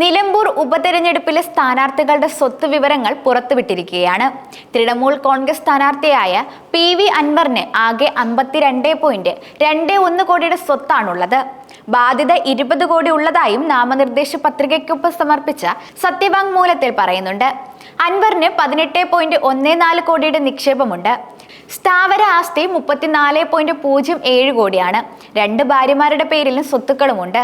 നിലമ്പൂർ ഉപതെരഞ്ഞെടുപ്പിലെ സ്ഥാനാർത്ഥികളുടെ സ്വത്ത് വിവരങ്ങൾ പുറത്തുവിട്ടിരിക്കുകയാണ്. തൃണമൂൽ കോൺഗ്രസ് സ്ഥാനാർത്ഥിയായ പി വി അൻവറിന് ആകെ അമ്പത്തിരണ്ട് പോയിന്റ് രണ്ട് ഒന്ന് കോടിയുടെ സ്വത്താണുള്ളത്. ബാധ്യത ഇരുപത് കോടി ഉള്ളതായും നാമനിർദ്ദേശ പത്രികയ്ക്കൊപ്പം സമർപ്പിച്ച സത്യവാങ്മൂലത്തിൽ പറയുന്നുണ്ട്. അൻവറിന് പതിനെട്ട് പോയിന്റ് ഒന്ന് നാല് കോടിയുടെ നിക്ഷേപമുണ്ട്. സ്ഥാവര ആസ്തി മുപ്പത്തിനാല് പോയിന്റ് പൂജ്യം ഏഴ് കോടിയാണ്. രണ്ട് ഭാര്യമാരുടെ പേരിലും സ്വത്തുക്കളുമുണ്ട്.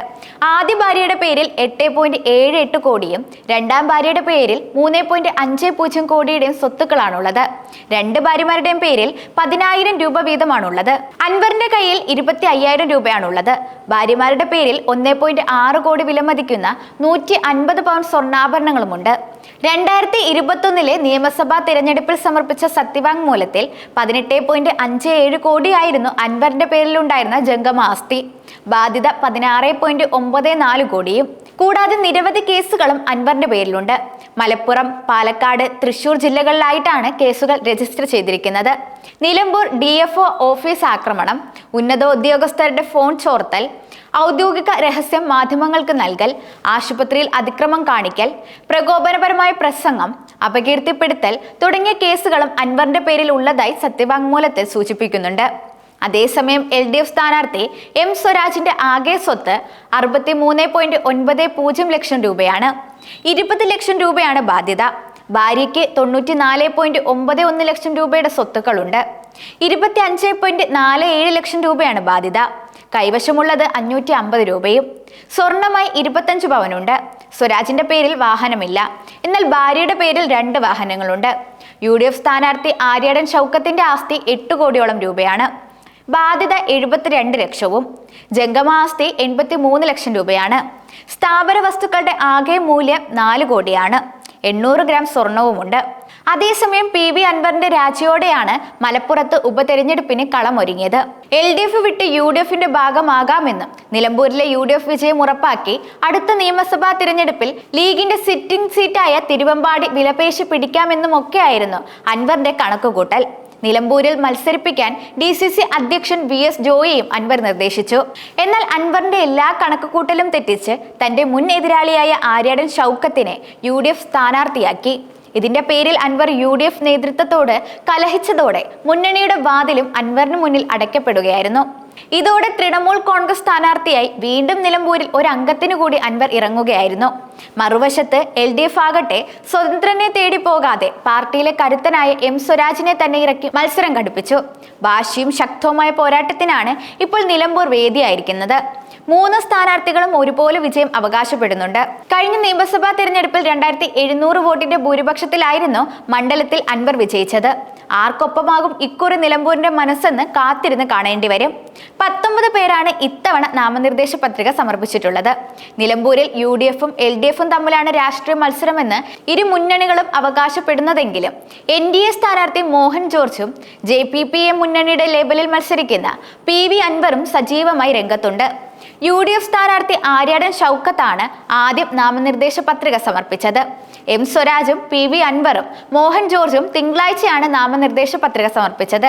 ആദ്യ ഭാര്യയുടെ പേരിൽ എട്ട് പോയിന്റ് ഏഴ് എട്ട് കോടിയും രണ്ടാം ഭാര്യയുടെ പേരിൽ മൂന്ന് പോയിന്റ് അഞ്ച് പൂജ്യം കോടിയുടെയും സ്വത്തുക്കളാണുള്ളത്. രണ്ട് ഭാര്യമാരുടെയും പേരിൽ പതിനായിരം രൂപ വീതമാണുള്ളത്. അൻവറിന്റെ കയ്യിൽ ഇരുപത്തി അയ്യായിരം രൂപയാണുള്ളത്. ഭാര്യമാരുടെ പേരിൽ ഒന്ന് പോയിന്റ് ആറ് കോടി വിലമതിക്കുന്ന നൂറ്റി അൻപത് പൗണ്ട് സ്വർണാഭരണങ്ങളുമുണ്ട്. രണ്ടായിരത്തി ഇരുപത്തൊന്നിലെ നിയമസഭാ തിരഞ്ഞെടുപ്പിൽ സമർപ്പിച്ച സത്യവാങ്മൂലത്തിൽ പതിനെട്ട് പോയിന്റ് അഞ്ച് ഏഴ് കോടിയായിരുന്നു അൻവറിന്റെ പേരിലുണ്ടായിരുന്ന ജംഗമ ആസ്തി ബാധ്യത പതിനാറ് പോയിന്റ് ഒമ്പത് നാല് കോടിയും കൂടാതെ നിരവധി കേസുകളും അൻവറിന്റെ പേരിലുണ്ട്. മലപ്പുറം പാലക്കാട് തൃശൂർ ജില്ലകളിലായിട്ടാണ് കേസുകൾ രജിസ്റ്റർ ചെയ്തിരിക്കുന്നത്. നിലമ്പൂർ ഡി ഓഫീസ് ആക്രമണം ഉന്നത ഉന്നതോദ്യോഗസ്ഥരുടെ ഫോൺ ചോർത്തൽ ഔദ്യോഗിക രഹസ്യം മാധ്യമങ്ങൾക്ക് നൽകൽ ആശുപത്രിയിൽ അതിക്രമം കാണിക്കൽ പ്രകോപനപരമായ പ്രസംഗം അപകീർത്തിപ്പെടുത്തൽ തുടങ്ങിയ കേസുകളും അൻവറിന്റെ പേരിൽ ഉള്ളതായി സത്യവാങ്മൂലത്തിൽ സൂചിപ്പിക്കുന്നുണ്ട്. അതേസമയം എൽ ഡി എഫ് സ്ഥാനാർത്ഥി എം സ്വരാജിന്റെ ആകെ സ്വത്ത് അറുപത്തി മൂന്ന് പോയിന്റ് ഒൻപത് പൂജ്യം ലക്ഷം രൂപയാണ്. ഇരുപത് ലക്ഷം രൂപയാണ് ബാധ്യത. ഭാര്യയ്ക്ക് തൊണ്ണൂറ്റി നാല് പോയിന്റ് ഒമ്പത് ഒന്ന് ലക്ഷം രൂപയുടെ സ്വത്തുക്കളുണ്ട്. ഇരുപത്തി അഞ്ച് പോയിന്റ് നാല് ഏഴ് ലക്ഷം രൂപയാണ് ബാധ്യത. കൈവശമുള്ളത് അഞ്ഞൂറ്റി അമ്പത് രൂപയും. സ്വർണമായി ഇരുപത്തഞ്ച് പവനുണ്ട്. സ്വരാജിന്റെ പേരിൽ വാഹനമില്ല. എന്നാൽ ഭാര്യയുടെ പേരിൽ രണ്ട് വാഹനങ്ങളുണ്ട്. യു ഡി എഫ് സ്ഥാനാർത്ഥി ആര്യാടൻ ഷൗക്കത്തിന്റെ ആസ്തി എട്ട് കോടിയോളം രൂപയാണ്. ബാധ്യത എഴുപത്തിരണ്ട് ലക്ഷവും ജംഗമാസ്തി എൺപത്തി മൂന്ന് ലക്ഷം രൂപയാണ്. സ്ഥാപന വസ്തുക്കളുടെ ആകെ മൂല്യം നാല് കോടിയാണ്. എണ്ണൂറ് ഗ്രാം സ്വർണവുമുണ്ട്. അതേസമയം പി വി അൻവറിന്റെ രാജിയോടെയാണ് മലപ്പുറത്ത് ഉപതെരഞ്ഞെടുപ്പിന് കളമൊരുങ്ങിയത്. എൽ ഡി എഫ് വിട്ട് യു ഡി എഫിന്റെ ഭാഗമാകാമെന്നും നിലമ്പൂരിലെ യു ഡി എഫ് വിജയം ഉറപ്പാക്കി അടുത്ത നിയമസഭാ തിരഞ്ഞെടുപ്പിൽ ലീഗിന്റെ സിറ്റിംഗ് സീറ്റായ തിരുവമ്പാടി വിലപേശി പിടിക്കാമെന്നും ഒക്കെയായിരുന്നു അൻവറിന്റെ കണക്കുകൂട്ടൽ. നിലമ്പൂരിൽ മത്സരിപ്പിക്കാൻ ഡി സി സി അധ്യക്ഷൻ വി എസ് ജോയിയും അൻവർ നിർദ്ദേശിച്ചു. എന്നാൽ അൻവറിന്റെ എല്ലാ കണക്കുകൂട്ടലും തെറ്റിച്ച് തന്റെ മുൻ എതിരാളിയായ ആര്യാടൻ ഷൗക്കത്തിനെ യു ഡി എഫ് സ്ഥാനാർത്ഥിയാക്കി. ഇതിന്റെ പേരിൽ അൻവർ യു ഡി എഫ് നേതൃത്വത്തോട് കലഹിച്ചതോടെ മുന്നണിയുടെ വാതിലും അൻവറിന് മുന്നിൽ അടയ്ക്കപ്പെടുകയായിരുന്നു. ഇതോടെ തൃണമൂൽ കോൺഗ്രസ് സ്ഥാനാർത്ഥിയായി വീണ്ടും നിലമ്പൂരിൽ ഒരു അംഗത്തിനു കൂടി അൻവർ ഇറങ്ങുകയായിരുന്നു. മറുവശത്ത് എൽ ഡി എഫ് ആകട്ടെ സ്വതന്ത്രനെ തേടി പോകാതെ പാർട്ടിയിലെ കരുത്തനായ എം സ്വരാജിനെ തന്നെ ഇറക്കി മത്സരം ഘടിപ്പിച്ചു. വാശിയും ശക്തവുമായ പോരാട്ടത്തിനാണ് ഇപ്പോൾ നിലമ്പൂർ വേദിയായിരിക്കുന്നത്. മൂന്ന് സ്ഥാനാർത്ഥികളും ഒരുപോലെ വിജയം അവകാശപ്പെടുന്നുണ്ട്. കഴിഞ്ഞ നിയമസഭാ തെരഞ്ഞെടുപ്പിൽ രണ്ടായിരത്തി എഴുന്നൂറ് വോട്ടിന്റെ ഭൂരിപക്ഷത്തിലായിരുന്നു മണ്ഡലത്തിൽ അൻവർ വിജയിച്ചത്. ആർക്കൊപ്പമാകും ഇക്കുറി നിലമ്പൂരിന്റെ മനസ്സെന്ന് കാത്തിരുന്ന് കാണേണ്ടി വരും. പത്തൊമ്പത് പേരാണ് ഇത്തവണ നാമനിർദ്ദേശ പത്രിക സമർപ്പിച്ചിട്ടുള്ളത്. നിലമ്പൂരിൽ യു ഡി എഫും എൽ ഡി എഫും തമ്മിലാണ് രാഷ്ട്രീയ മത്സരമെന്ന് ഇരു മുന്നണികളും അവകാശപ്പെടുന്നതെങ്കിലും എൻ ഡി എ സ്ഥാനാർത്ഥി മോഹൻ ജോർജും ജെ പി പി എ മുന്നണിയുടെ ലേബലിൽ മത്സരിക്കുന്ന പി വി അൻവറും സജീവമായി രംഗത്തുണ്ട്. യു ഡി എഫ് സ്ഥാനാർത്ഥി ആര്യാടൻ ഷൗക്കത്താണ് ആദ്യം നാമനിർദ്ദേശ പത്രിക സമർപ്പിച്ചത്. എം സ്വരാജും പി വി അൻവറും മോഹൻ ജോർജും തിങ്കളാഴ്ചയാണ് നാമനിർദ്ദേശ പത്രിക സമർപ്പിച്ചത്.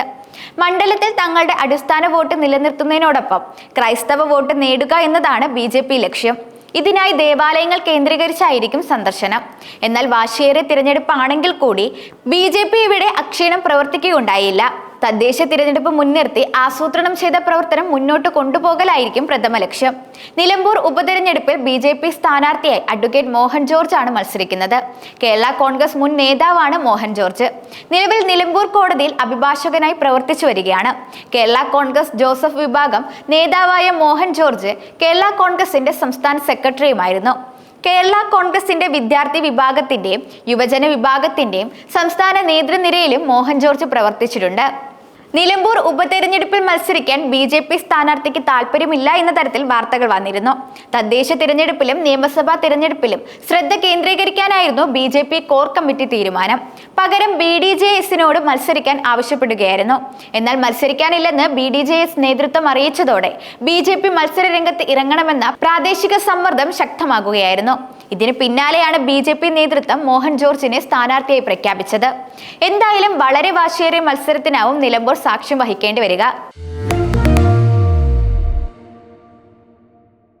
മണ്ഡലത്തിൽ തങ്ങളുടെ അടിസ്ഥാന വോട്ട് നിലനിർത്തുന്നതിനോടൊപ്പം ക്രൈസ്തവ വോട്ട് നേടുക എന്നതാണ് ബി ലക്ഷ്യം. ഇതിനായി ദേവാലയങ്ങൾ കേന്ദ്രീകരിച്ചായിരിക്കും സന്ദർശനം. എന്നാൽ വാശിയേറെ തിരഞ്ഞെടുപ്പാണെങ്കിൽ കൂടി ബി ജെ പി ഇവിടെ അക്ഷീണം പ്രവർത്തിക്കുകയുണ്ടായില്ല. തദ്ദേശ തിരഞ്ഞെടുപ്പ് മുൻനിർത്തി ആസൂത്രണം ചെയ്ത പ്രവർത്തനം മുന്നോട്ട് കൊണ്ടുപോകലായിരിക്കും പ്രഥമ ലക്ഷ്യം. നിലമ്പൂർ ഉപതെരഞ്ഞെടുപ്പിൽ ബി ജെ പി സ്ഥാനാർത്ഥിയായി അഡ്വക്കേറ്റ് മോഹൻ ജോർജ് ആണ് മത്സരിക്കുന്നത്. കേരള കോൺഗ്രസ് മുൻ നേതാവാണ് മോഹൻ ജോർജ്. നിലവിൽ നിലമ്പൂർ കോടതിയിൽ അഭിഭാഷകനായി പ്രവർത്തിച്ചു വരികയാണ്. കേരള കോൺഗ്രസ് ജോസഫ് വിഭാഗം നേതാവായ മോഹൻ ജോർജ് കേരള കോൺഗ്രസിന്റെ സംസ്ഥാന സെക്രട്ടറിയുമായിരുന്നു. കേരള കോൺഗ്രസിന്റെ വിദ്യാർത്ഥി വിഭാഗത്തിന്റെയും യുവജന വിഭാഗത്തിന്റെയും സംസ്ഥാന നേതൃനിരയിലും മോഹൻ ജോർജ് പ്രവർത്തിച്ചിട്ടുണ്ട്. നിലമ്പൂർ ഉപതെരഞ്ഞെടുപ്പിൽ മത്സരിക്കാൻ ബി ജെ പി സ്ഥാനാർത്ഥിക്ക് താല്പര്യമില്ല എന്ന തരത്തിൽ വാർത്തകൾ വന്നിരുന്നു. തദ്ദേശ തിരഞ്ഞെടുപ്പിലും നിയമസഭാ തിരഞ്ഞെടുപ്പിലും ശ്രദ്ധ കേന്ദ്രീകരിക്കാനായിരുന്നു B J P core committee തീരുമാനം. പകരം ബി ഡി ജെ എസിനോട് മത്സരിക്കാൻ ആവശ്യപ്പെടുകയായിരുന്നു. എന്നാൽ മത്സരിക്കാനില്ലെന്ന് ബി ഡി ജെ എസ് നേതൃത്വം അറിയിച്ചതോടെ ബി ജെ പി മത്സര രംഗത്ത് ഇറങ്ങണമെന്ന പ്രാദേശിക സമ്മർദ്ദം ശക്തമാകുകയായിരുന്നു. ഇതിന് പിന്നാലെയാണ് ബി ജെ പി നേതൃത്വം മോഹൻ ജോർജിനെ സ്ഥാനാർത്ഥിയായി പ്രഖ്യാപിച്ചത്. എന്തായാലും വളരെ വാശിയേറിയ മത്സരത്തിനാവും നിലമ്പൂർ സാക്ഷ്യം വഹിക്കേണ്ടി വരിക.